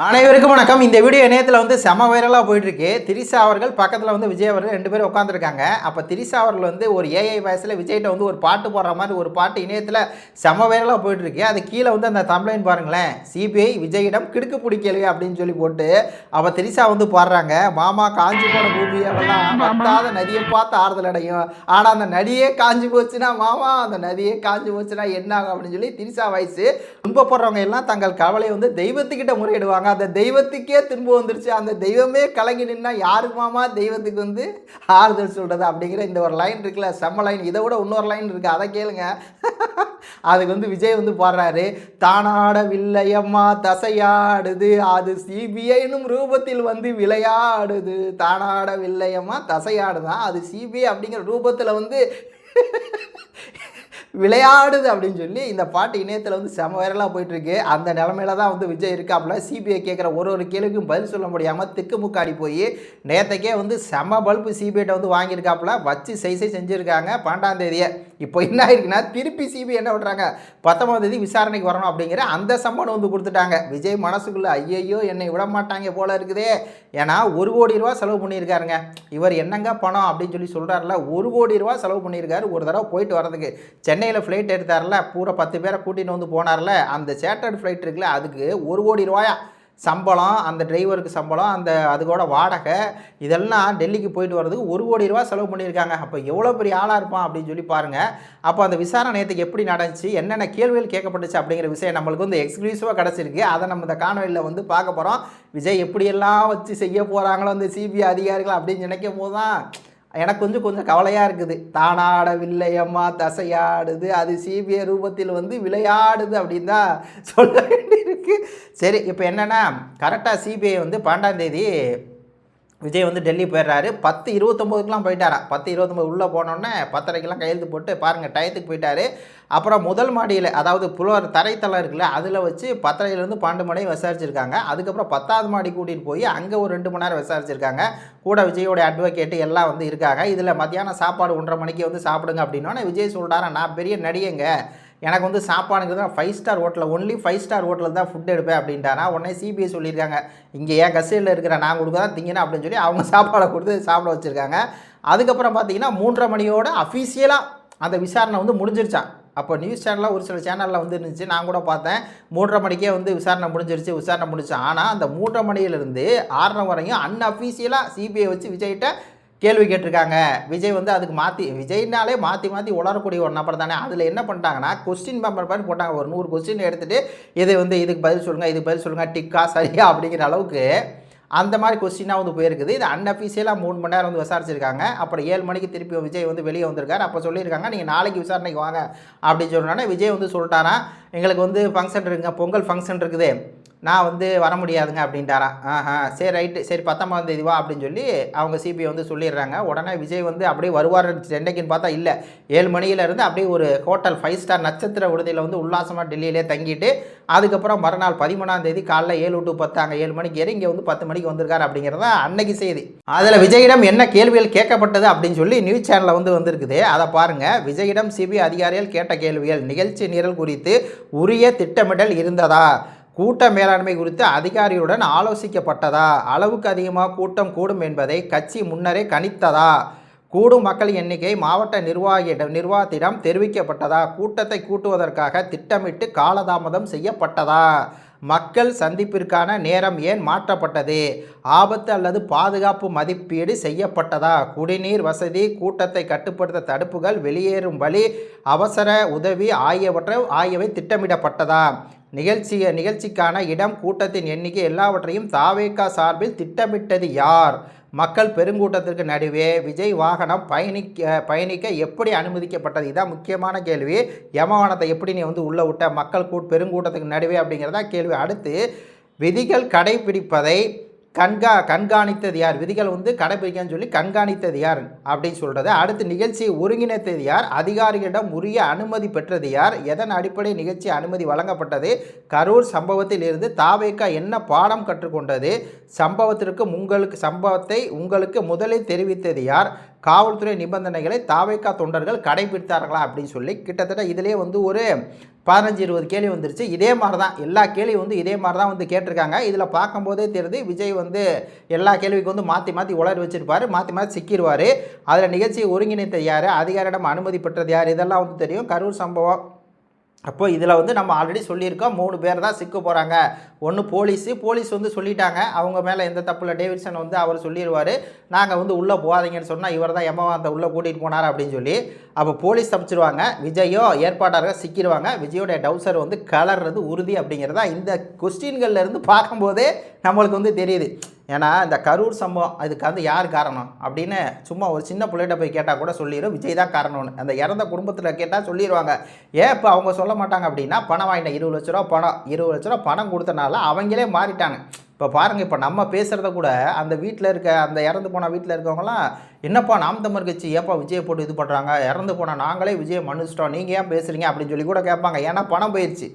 அனைவருக்கும் வணக்கம். இந்த வீடியோ இணையத்தில் வந்து செம வைரலாக போயிட்டுருக்கு. திரிசா அவர்கள் பக்கத்தில் வந்து விஜய் அவர்கள் ரெண்டு பேரும் உட்காந்துருக்காங்க அப்போ திரிசா அவர்கள் வந்து ஒரு ஏஐ வயசில் விஜய்கிட்ட வந்து ஒரு பாட்டு போடுற மாதிரி ஒரு பாட்டு இணையத்தில் செம வைரலாக போயிட்டுருக்கு. அது கீழே வந்து அந்த தம்ப்ளைன் பாருங்களேன். சிபிஐ விஜயிடம் கிடுக்கு பிடிக்கலையே அப்படின்னு சொல்லி போட்டு அப்போ திரிசா வந்து பாடுறாங்க. மாமா காஞ்சி போன பூமியெல்லாம் பத்தாத நதியை பார்த்து ஆறுதல் அடையும். ஆனால் அந்த நதியே காஞ்சி போச்சுன்னா மாமா அந்த நதியே காஞ்சி போச்சுன்னா என்ன ஆகும் அப்படின்னு சொல்லி திரிசா வயசு துன்பப்படுறவங்க எல்லாம் தங்கள் கவலையை வந்து தெய்வத்துக்கிட்ட முறையிடுவாங்க. அந்த தெய்வத்துக்கே துன்பம் வந்துருச்சு. அந்த தெய்வமே கலங்கி நின்னா யாருக்கு மாமா தெய்வத்துக்கு வந்து ஆறுதல் சொல்கிறது அப்படிங்கிற இந்த ஒரு லைன் இருக்குல்ல செம்ம லைன் இதை விட இன்னொரு லைன் இருக்குது அதை கேளுங்க. அதுக்கு வந்து விஜய் வந்து பாடுறாரு. தானாடவில்லையம்மா தசையாடுது. அது சிபிஐனும் ரூபத்தில் வந்து விளையாடுது. தானாடவில்லையம்மா தசையாடுதான் அது சிபிஐ அப்படிங்கிற ரூபத்தில் வந்து விளையாடுது அப்படின்னு சொல்லி இந்த பாட்டு இணையத்தில் வந்து செம வைரலாக போயிட்டுருக்கு. அந்த நிலமையில தான் வந்து விஜய் இருக்காப்புல. சிபிஐ கேட்குற ஒரு ஒரு கேள்விக்கும் பதில் சொல்ல முடியாமல் திக்குமுக்காடி போய் நேற்றுக்கே வந்து செம பல்பு சிபிஐட்ட வந்து வாங்கியிருக்காப்புல. வச்சு செய்சை செஞ்சுருக்காங்க பன்னெண்டாம் தேதியை. இப்போ என்ன ஆயிருக்குன்னா திருப்பி சிபிஐ என்ன பண்ணுறாங்க பத்தொம்பதாம் தேதி விசாரணைக்கு வரணும் அப்படிங்கிற அந்த சம்பளம் வந்து கொடுத்துட்டாங்க. விஜய் மனசுக்குள்ளே ஐயையோ என்னை விட மாட்டாங்க போல இருக்குதே. ஏன்னா ஒரு கோடி ரூபா செலவு பண்ணியிருக்காருங்க. இவர் என்னங்க பணம் அப்படின்னு சொல்லி சொல்கிறாருல ஒரு கோடி ரூபா செலவு பண்ணியிருக்காரு. ஒரு தடவை போயிட்டு வரதுக்கு சென்னை சென்னையில் ஃப்ளைட் எடுத்தார்ல பூரா பத்து பேரை கூட்டிகிட்டு வந்து போனார்ல அந்த சேட்டர்ட் ஃப்ளைட் இருக்குல்ல அதுக்கு ஒரு கோடி ரூபாயா? சம்பளம் அந்த டிரைவருக்கு சம்பளம் அந்த அதுக்கூட வாடகை இதெல்லாம் டெல்லிக்கு போயிட்டு வர்றதுக்கு ஒரு கோடி ரூபா செலவு பண்ணியிருக்காங்க. அப்போ எவ்வளோ பெரிய ஆளாக இருப்பான் அப்படின்னு சொல்லி பாருங்கள் அப்போ அந்த விசாரணை நேற்றுக்கு எப்படி நடந்துச்சு என்னென்ன கேள்விகள் கேட்கப்பட்டுச்சு அப்படிங்கிற விஷயம் நம்மளுக்கு வந்து எக்ஸ்க்ளூசிவாக கிடச்சிருக்கு. அதை நம்ம இந்த காணொலியில் வந்து பார்க்க போகிறோம் விஜய் எப்படியெல்லாம் வச்சு செய்ய போகிறாங்களோ அந்த சிபிஐ அதிகாரிகள் அப்படின்னு நினைக்கும் போது தான் எனக்கு கொஞ்சம் கொஞ்சம் கவலையாக இருக்குது. தானாடவில்லையம்மா தசையாடுது. அது சிபிஐ ரூபத்தில் வந்து விளையாடுது அப்படின்னு தான் சொல்ல வேண்டியிருக்கு. சரி இப்போ என்னென்னா கரெக்டாக சிபிஐ வந்து பன்னெண்டாம் தேதி விஜய் வந்து டெல்லி போயிடுறாரு. பத்து இருபத்தொம்போதுக்குலாம் போயிட்டாரா? பத்து இருபத்தொம்போது உள்ளே போனோடனே பத்தரைக்கெல்லாம் கையெழுத்து போட்டு பாருங்கள் டயத்துக்கு போயிட்டாரு. அப்புறம் முதல் மாடியில் அதாவது புலவர் தரைத்தளம் இருக்குல்ல அதில் வச்சு பத்தரையிலேருந்து பன்னெண்டு மணி விசாரிச்சிருக்காங்க. அதுக்கப்புறம் பத்தாவது மாடி கூட்டிகிட்டு போய் அங்கே ஒரு ரெண்டு மணி நேரம் விசாரிச்சிருக்காங்க. கூட விஜயோடைய அட்வொகேட்டு எல்லாம் வந்து இருக்காங்க. இதில் மத்தியானம் சாப்பாடு ஒன்றரை மணிக்கு வந்து சாப்பிடுங்க அப்படின்னோடனே விஜய் சொல்கிறாரன் நான் பெரிய நடிகைங்க. எனக்கு வந்து சாப்பாடுங்கிறது நான் ஃபைவ் ஸ்டார் ஹோட்டலில் ஒன்லி ஃபைவ் ஸ்டார் ஹோட்டலில் தான் ஃபுட் எடுப்பேன் அப்படின்ட்டானா உடனே சிபிஐ சொல்லியிருக்காங்க இங்கே ஏன் கஸ்டடியில் இருக்கிற நான் கொடுக்க தான் திங்கினா அப்படின்னு சொல்லி அவங்க சாப்பாடை கொடுத்து சாப்பிட வச்சுருக்காங்க. அதுக்கப்புறம் பார்த்தீங்கன்னா மூன்றரை மணியோட அஃபீஷியலாக அந்த விசாரணை வந்து முடிஞ்சிருச்சான் அப்போ நியூஸ் சேனலில் ஒரு சில சேனலில் வந்து இருந்துச்சு நான் கூட பார்த்தேன். மூன்றரை மணிக்கே வந்து விசாரணை முடிஞ்சிருச்சு விசாரணை முடிச்சு. ஆனால் அந்த மூன்றரை மணியிலேருந்து ஆறரை வரையும் அன்அஃபீஷியலாக சிபிஐ வச்சு விஜய்கிட்ட கேள்வி கேட்டிருக்காங்க. விஜய் வந்து அதுக்கு மாற்றி விஜய்னாலே மாற்றி மாற்றி உளரக்கூடிய ஒரு நபர் தானே. அதில் என்ன பண்ணிட்டாங்கன்னா கொஸ்டின் பேப்பர் மாதிரி போட்டாங்க. ஒரு நூறு கொஸ்டின் எடுத்துகிட்டு இதை வந்து இதுக்கு பதில் சொல்லுங்கள் இதுக்கு பதில் சொல்லுங்கள் டிக்கா சரியா அப்படிங்கிற அளவுக்கு அந்த மாதிரி கொஸ்டினாக வந்து போயிருக்குது. இது அன்அஃபீஷியலாக மூணு மணி நேரம் வந்து விசாரிச்சிருக்காங்க. அப்புறம் ஏழு மணிக்கு திருப்பி விஜய் வந்து வெளியே வந்திருக்காரு. அப்போ சொல்லியிருக்காங்க நீங்கள் நாளைக்கு விசாரணைக்கு வாங்க. அப்படின்னு சொன்னோன்னே விஜய் வந்து சொல்லிட்டாரா எங்களுக்கு வந்து ஃபங்க்ஷன் இருக்குங்க பொங்கல் ஃபங்க்ஷன் இருக்குது. நான் வந்து வர முடியாதுங்க அப்படின்ட்டாரா. ஆஹா சரி ரைட்டு. சரி பத்தொம்பதாம் தேதிவா அப்படின்னு சொல்லி அவங்க சிபிஐ வந்து சொல்லிடுறாங்க. உடனே விஜய் வந்து அப்படியே வருவார் சென்னைக்குன்னு பார்த்தா இல்லை. ஏழு மணியிலேருந்து அப்படியே ஒரு ஹோட்டல் ஃபைவ் ஸ்டார் நட்சத்திர விடுதியில் வந்து உல்லாசமாக டெல்லியிலே தங்கிட்டு அதுக்கப்புறம் மறுநாள் பதிமூணாம் தேதி காலைல ஏழு டு பத்து அங்கே ஏழு மணிக்கு ஏறி இங்கே வந்து பத்து மணிக்கு வந்திருக்காரு அப்படிங்கிறத அன்னைக்கு செய்தி. அதில் விஜயிடம் என்ன கேள்விகள் கேட்கப்பட்டது அப்படின்னு சொல்லி நியூஸ் சேனலில் வந்து வந்திருக்குது. அதை பாருங்கள் விஜயிடம் சிபிஐ அதிகாரிகள் கேட்ட கேள்விகள் நிகழ்ச்சி நிரல் குறித்து உரிய திட்டமிடல் இருந்ததா? கூட்ட மேலாண்மை குறித்து அதிகாரிகளுடன் ஆலோசிக்கப்பட்டதா? அளவுக்கு அதிகமாக கூட்டம் கூடும் என்பதை கட்சி முன்னரே கணித்ததா? கூடும் மக்கள் எண்ணிக்கை மாவட்ட நிர்வாகியிடம் நிர்வாகத்திடம் தெரிவிக்கப்பட்டதா? கூட்டத்தை கூட்டுவதற்காக திட்டமிட்டு காலதாமதம் செய்யப்பட்டதா? மக்கள் சந்திப்பிற்கான நேரம் ஏன் மாற்றப்பட்டது? ஆபத்து அல்லது பாதுகாப்பு மதிப்பீடு செய்யப்பட்டதா? குடிநீர் வசதி கூட்டத்தை கட்டுப்படுத்த தடுப்புகள் வெளியேறும் வழி அவசர உதவி ஆகியவற்றை ஆகியவை திட்டமிடப்பட்டதா? நிகழ்ச்சி நிகழ்ச்சிக்கான இடம் கூட்டத்தின் எண்ணிக்கை எல்லாவற்றையும் தாவேக்கா சார்பில் திட்டமிட்டது யார்? மக்கள் பெருங்கூட்டத்திற்கு நடுவே விஜய் வாகனம் பயணிக்க பயணிக்க எப்படி அனுமதிக்கப்பட்டது? இதான் முக்கியமான கேள்வி. யமவானத்தை எப்படி நீ வந்து உள்ளே விட்ட? மக்கள் கூட் பெருங்கூட்டத்துக்கு நடுவே அப்படிங்கிறதா கேள்வி. அடுத்து விதிகள் கடைபிடிப்பதை கண்கா கண்காணித்தது யார்? விதிகள் வந்து கடைபிடிக்கன்னு சொல்லி கண்காணித்தது யார்? அப்படின்னு சொல்கிறது அடுத்து நிகழ்ச்சியை ஒருங்கிணைத்தது யார்? அதிகாரிகளிடம் உரிய அனுமதி பெற்றது யார்? எதன் அடிப்படை நிகழ்ச்சி அனுமதி வழங்கப்பட்டது? கரூர் சம்பவத்தில் இருந்து தாவேக்கா என்ன பாடம் கற்றுக்கொண்டது? சம்பவத்திற்கு உங்களுக்கு சம்பவத்தை உங்களுக்கு முதலில் தெரிவித்தது யார்? காவல்துறை நிபந்தனைகளை தாவேக்கா தொண்டர்கள் கடைபிடித்தார்களா அப்படின்னு சொல்லி கிட்டத்தட்ட இதிலே வந்து ஒரு பதினஞ்சு இருபது கேள்வி வந்துருச்சு. இதே மாதிரி தான் எல்லா கேள்வியும் வந்து இதே மாதிரி தான் வந்து கேட்டிருக்காங்க. இதில் பார்க்கும்போதே தெரியுது விஜய் வந்து எல்லா கேள்விக்கும் வந்து மாற்றி மாற்றி உளறி வச்சிருப்பார் மாற்றி மாற்றி சிக்கிடுவார் அதில் நிகழ்ச்சியை ஒருங்கிணைத்தது யார்? அதிகாரிடம் அனுமதி பெற்றது யார்? இதெல்லாம் வந்து தெரியும். கரூர் சம்பவம் அப்போ இதில் வந்து நம்ம ஆல்ரெடி சொல்லியிருக்கோம் மூணு பேர் தான் சிக்க போகிறாங்க ஒன்று போலீஸு போலீஸ் வந்து சொல்லிட்டாங்க. அவங்க மேலே எந்த தப்பில் டேவிட்சன் வந்து அவர் சொல்லிடுவார் நாங்கள் வந்து உள்ளே போகாதீங்கன்னு சொன்னால் இவர் தான் எம்ம உள்ளே கூட்டிகிட்டு போனார் அப்படின்னு சொல்லி அப்போ போலீஸ் தப்பிச்சிருவாங்க. விஜயோ ஏற்பாட்டாக சிக்கிடுவாங்க விஜயோடைய டவுசர் வந்து கலர்றது உறுதி அப்படிங்கிறதா இந்த கொஸ்டின்கள்லேருந்து பார்க்கும்போதே நம்மளுக்கு வந்து தெரியுது. ஏன்னா இந்த கரூர் சம்பவம் அதுக்கு வந்து யார் காரணம்? அப்படின்னு சும்மா ஒரு சின்ன பிள்ளைகிட்ட போய் கேட்டால் கூட சொல்லிடும் விஜய் தான் காரணம்னு அந்த இறந்த குடும்பத்தில் கேட்டால் சொல்லிடுவாங்க ஏன் இப்போ அவங்க சொல்ல மாட்டாங்க அப்படின்னா பணம் வாங்கிட்டேன் இருபது லட்ச ரூபா பணம் இருபது லட்ச ரூபா பணம் கொடுத்தனால அவங்களே மாறிட்டாங்க. இப்போ பாருங்கள் இப்போ நம்ம பேசுகிறத கூட அந்த வீட்டில் இருக்க அந்த இறந்து போன வீட்டில் இருக்கவங்களாம் என்னப்பா நாம் தமிழ் கட்சி ஏப்பா விஜயை போட்டு இது பண்ணுறாங்க இறந்து போனால் நாங்களே விஜயை மன்னிச்சிட்டோம். நீங்கள் ஏன் பேசுகிறீங்க அப்படின்னு சொல்லி கூட கேட்பாங்க. ஏன்னா பணம் போயிடுச்சு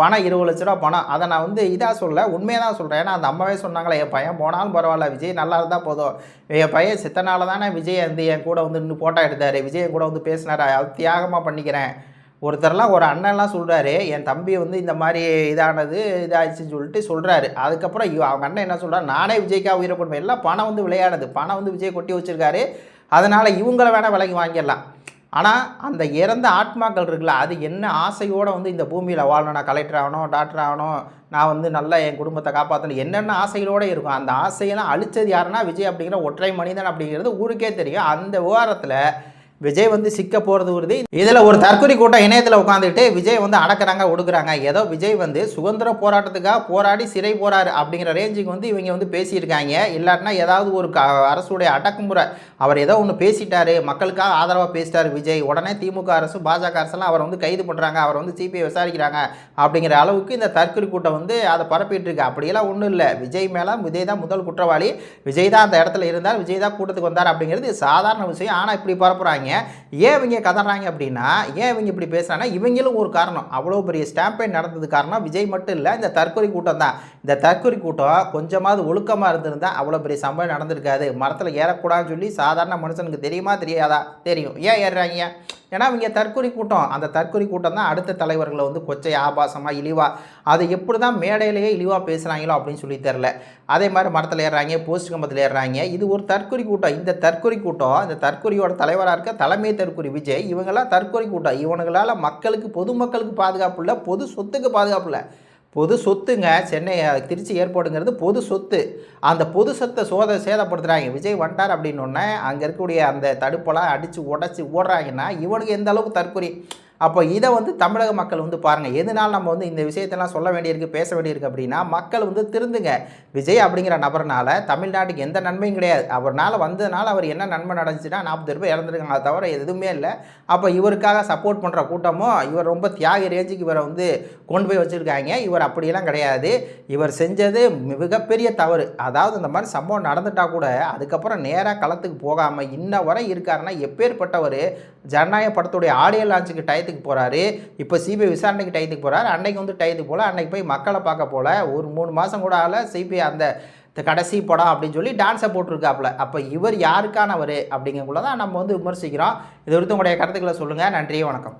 பணம் இருபது லட்ச ரூபா பணம். அதை நான் வந்து இதாக சொல்ல உண்மையாக தான் சொல்கிறேன் ஏன்னா அந்த அம்மாவே சொன்னாங்களே என் பையன் போனாலும் பரவாயில்ல விஜய் நல்லா இருந்தால் போதும். என் பையன் சித்தனால தானே விஜய் வந்து என் கூட வந்து இன்னும் ஃபோட்டோ எடுத்தார். விஜய் கூட வந்து பேசினார். அது தியாகமாக பண்ணிக்கிறேன். ஒருத்தர்லாம் ஒரு அண்ணன்லாம் சொல்கிறாரு என் தம்பி வந்து இந்த மாதிரி இதானது இதாகிடுச்சின்னு சொல்லிட்டு சொல்கிறாரு அதுக்கப்புறம் அவங்க அண்ணன் என்ன சொல்கிறார் நானே விஜய்க்காக உயிரை கொடுப்பேன். எல்லாம் பணம் வந்து விளையாடுது பணம் வந்து விஜய் கொட்டி வச்சுருக்காரு. அதனால் இவங்கள வேணால் விலைக்கு வாங்கிடலாம். ஆனால் அந்த இறந்த ஆத்மாக்கள் இருக்குல்ல அது என்ன ஆசையோடு வந்து இந்த பூமியில் வாழணும் நான் கலெக்டர் ஆகணும் டாக்டர் ஆகணும் நான் வந்து நல்லா என் குடும்பத்தை காப்பாற்றணும் என்னென்ன ஆசைகளோடு இருக்கும் அந்த ஆசையெல்லாம் அழிச்சது யாருன்னா விஜய் அப்படிங்கிற ஒற்றை மனிதன் அப்படிங்கிறது ஊருக்கே தெரியும். அந்த விவகாரத்தில் விஜய் வந்து சிக்க போகிறது உறுதி. இதில் ஒரு தற்கொலை கூட்டம் இணையத்தில் உட்காந்துட்டு விஜய் வந்து அடக்குறாங்க ஒடுக்குறாங்க. ஏதோ விஜய் வந்து சுதந்திர போராட்டத்துக்காக போராடி சிறை போறாரு அப்படிங்கிற ரேஞ்சுக்கு வந்து இவங்க வந்து பேசியிருக்காங்க. இல்லாட்டினா ஏதாவது ஒரு க அரசுடைய அடக்குமுறை அவர் ஏதோ ஒன்று பேசிட்டாரு மக்களுக்காக ஆதரவாக பேசிட்டார் விஜய். உடனே திமுக அரசு பாஜக அரசெல்லாம் அவரை வந்து கைது பண்ணுறாங்க அவர் வந்து சிபிஐ விசாரிக்கிறாங்க அப்படிங்கிற அளவுக்கு இந்த தற்கொலை கூட்டம் வந்து அதை பரப்பிட்டு இருக்கு. அப்படியெல்லாம் ஒன்றும் இல்லை. விஜய் மேலே விஜய் தான் முதல் குற்றவாளி. விஜய் தான் அந்த இடத்துல இருந்தார் விஜய் தான் கூட்டத்துக்கு வந்தார் அப்படிங்கிறது சாதாரண விஷயம். ஆனால் இப்படி பரப்புகிறாங்க ஏன் இவங்க கதறாங்க அப்படின்னா ஏன் இவங்க இப்படி பேசுகிறாங்கன்னா இவங்களும் ஒரு காரணம். அவ்வளோ பெரிய ஸ்டாம்பேட் நடந்தது காரணம் விஜய் மட்டும் இல்லை இந்த தற்கொலை கூட்டம் தான். இந்த தற்கொலை கூட்டம் கொஞ்சமாவது ஒழுக்கமாக இருந்திருந்தால் அவ்வளோ பெரிய சம்பவம் நடந்திருக்காது. மரத்தில் ஏறக்கூடாதுன்னு சொல்லி சாதாரண மனுஷனுக்கு தெரியுமா தெரியாதா? தெரியும். ஏன் ஏறுறாங்க? ஏன்னா இவங்க தற்கொலை கூட்டம். அந்த தற்கொலை கூட்டம் தான் அடுத்த தலைவர்களை வந்து கொச்சை ஆபாசமாக இழிவாக அதை எப்படி தான் மேடையிலேயே இழிவாக பேசுகிறாங்களோ அப்படின்னு சொல்லி தெரில அதே மாதிரி மரத்தில் ஏறுறாங்க போஸ்ட் கம்பத்தில் ஏறுறாங்க. இது ஒரு தற்கொலை கூட்டம். இந்த தற்கொலை கூட்டம் இந்த தற்கொலையோட தலைவராக இருக்க தலைமை தற்கொலை விஜய் இவங்களாம் தற்கொலை கூட்டம். இவனுங்களால் மக்களுக்கு பொதுமக்களுக்கு பாதுகாப்பு இல்லை பொது சொத்துக்கு பாதுகாப்பு இல்லை. பொது சொத்துங்க. சென்னை திருச்சி ஏர்போர்ட்டுங்கிறது பொது சொத்து. அந்த பொது சொத்தை சோத சேதப்படுத்துகிறாங்க விஜய் வண்டார் அப்படின்னொன்னே அங்கே இருக்கக்கூடிய அந்த தடுப்பெல்லாம் அடித்து உடச்சி ஓடுறாங்கன்னா இவனுக்கு எந்த அளவுக்கு தற்கொலை? அப்போ இதை வந்து தமிழக மக்கள் வந்து பாருங்கள் எதனால் நம்ம வந்து இந்த விஷயத்தெல்லாம் சொல்ல வேண்டியிருக்கு பேச வேண்டியிருக்கு அப்படின்னா மக்கள் வந்து திருந்துங்க. விஜய் அப்படிங்கிற நபர்னால தமிழ்நாட்டுக்கு எந்த நன்மையும் கிடையாது. அவர்னால் வந்ததுனால அவர் என்ன நன்மை நடந்துச்சுன்னா நாற்பது பேர் இறந்துருக்காங்க. அதை தவிர எதுவுமே இல்லை. அப்போ இவருக்காக சப்போர்ட் பண்ணுற கூட்டமும் இவர் ரொம்ப தியாகி ரேஞ்சுக்கு இவரை வந்து கொண்டு போய் வச்சுருக்காங்க. இவர் அப்படியெல்லாம் கிடையாது. இவர் செஞ்சது மிகப்பெரிய தவறு. அதாவது இந்த மாதிரி சம்பவம் நடந்துட்டா கூட அதுக்கப்புறம் நேராக களத்துக்கு போகாமல் இன்ன வரை இருக்காருன்னா எப்பேற்பட்டவர் ஜனநாயக படத்துடைய ஆடியோ லான்ச்சுக்கு டயத்துக்கு போகிறாரு இப்போ சிபிஐ விசாரணைக்கு டயத்துக்கு போகிறாரு அன்னைக்கு வந்து டயத்துக்கு போகல அன்னைக்கு போய் மக்களை பார்க்க போல ஒரு மூணு மாதம் கூட ஆகல சிபிஐ அந்த கடைசி படம் அப்படின்னு சொல்லி டான்ஸை போட்டிருக்காப்புல. அப்போ இவர் யாருக்கானவர் அப்படிங்கக்குள்ள தான் நம்ம வந்து விமர்சிக்கிறோம். இது குறித்து உங்களுடைய கருத்துக்களை சொல்லுங்கள் நன்றி வணக்கம்.